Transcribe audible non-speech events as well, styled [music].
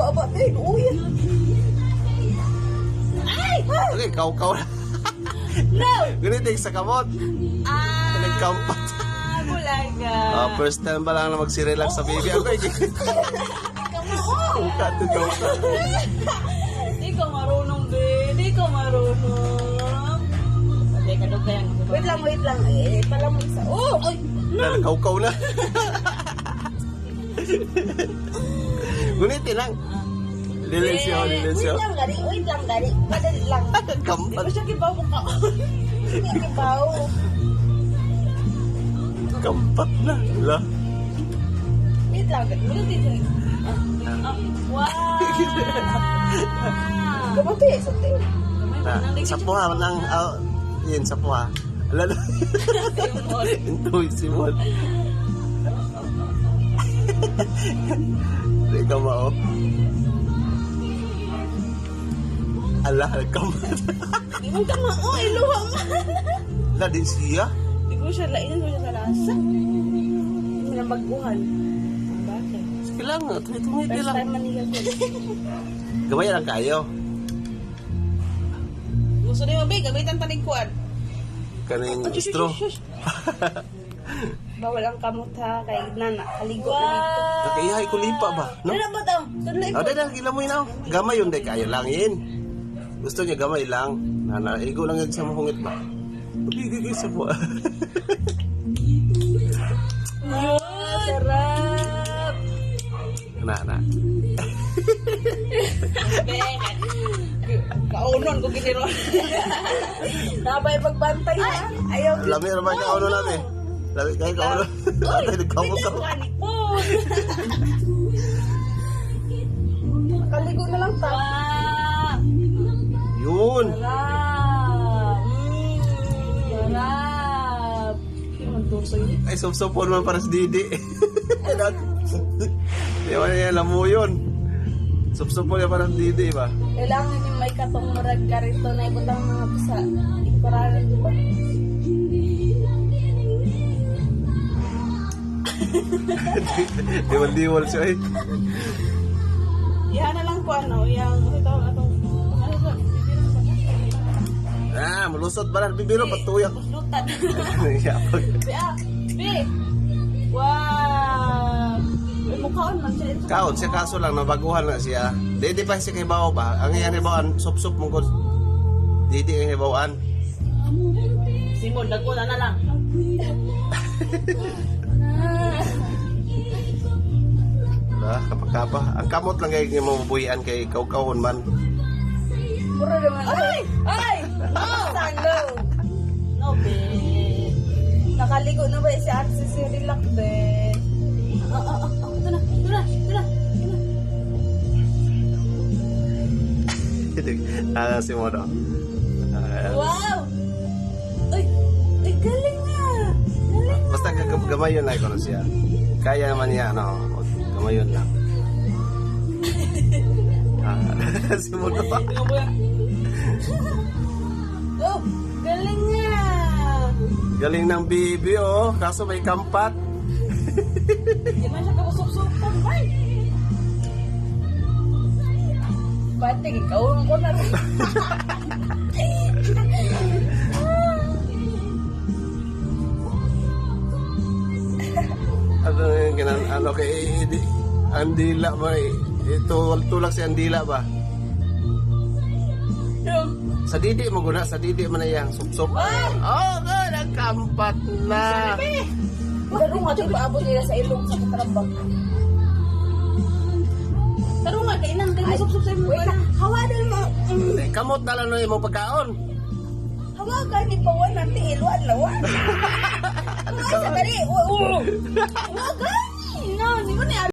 aba-aba, babe. Uy. Ay! Ha? Okay, kaw-kaw na. [laughs] No! Ganito yung sa kamot. Ah! Nagkampat. Bulaga. [laughs] Ah, first time ba lang na mag-relax sa baby ako. eh. Kamu! Ang kato daw ka. Di ko marunong, be. Di ko marunong. Sabi ka doon kaya. Wait lang, wait lang. Eh, pala mo isa. Oh! Ay! Na, kaw-kaw na. [laughs] [laughs] Gunit lang. Lilensyo, lilensyo. Wait lang, gari. Wait lang, gari. Madali lang. Di Kampat. ko siya kibaw mo ka. [laughs] Hindi kibaw. Kampat na. Wala. Wait lang, gari. Wala dito. Ah, Wow! [laughs] Kamuti, sakti. Na, sa puha ng, ah, yun, sa puha. Alala. Ito, simol. Hindi ka mao. Ala, kampat. Di mo ka mao, iluha man. Ala, din siya. Di ko siya lainan ko siya sa lasa. Hindi na baguhan. Bakit? Sige lang, tumiti First lang. time manigal ko. Gawin lang kayo. Gusto niyo ba, gamitan. Kaning Oh, shush, straw. [laughs] Bawal ang kamot ha, kay nana, kaligo na dito. Nakaihay ko lipa ba? No? Ano ba daw? Tudloy O, dahil lang, gila mo yun ako. Gamay yun, dahil kaya lang yun. Gusto niya gamay lang. Nana, igo lang yun sa mahungit ba? Pagigigil sa [laughs] Kaunon ko giniro. Nabay [laughs] pagbantay ha. Ayaw. Lami naman ka ano natin. Lami kayo ka ano. Ate, nagkamot ka. Kaligo na lang ta. Yun. Sarap! Ay, sop-sopon man para sa Didi. [laughs] Di ba niya alam mo yun? Sop-sopon niya para sa Didi ba? Kailangan yung may katong murag karito na ibutang mga sa ikuralan, di ba? [laughs] Diwal-diwal siya eh. Yan na lang ko ano, yung ito, atong, ano ba? Ah, malusot ba na? Bibiro, patuyak. Be, [laughs] [laughs] ah, be! Wow! Mukhaon man siya. ito. Kaon, siya kaso lang, nabaguhan na siya. Didi pa siya kay Bao ba? Ang iyan ibawaan, sup-sup mong ko. Didi ang ibawaan. Simon, dagko na na lang. Diba? Kapag-kapa. Ang kamot lang kayo yung mabubuhian kay kaw-kawon man. Puro naman. Ay! Ay! No! Sando! No, be. Nakaligo na ba si si Relax, be? Ah, Ah, si Mono. Wow! Ay! Ay, galing nga! Galing! basta gag- gamayon lang ko siya. Kaya naman niya, ano, gamayon lang. Ah, si Mono. Oh! Galing nga! Galing ng bibi, oh. Kaso may kampat. Hindi man siya kakusok-sukon, bay! Pati, ikaw ko na rin. Ano yung ginan, ano kay di, Andila ba eh. Ito, tulak si Andila ba? Sa didi mo guna, sa didi mo na yang sup-sup. Oh, good, ang kampat na. Pero nga, di ba abot nila sa ilong sa katrabang? Kainan kayo sup-sup sa ilong. Wait lang, hawadan mo. Mm, Kamot na lang na yung pagkaon. Hawakan ni Pawan ng tiiluan lawan. Hawakan sa dali. Hawakan! No, di ba niya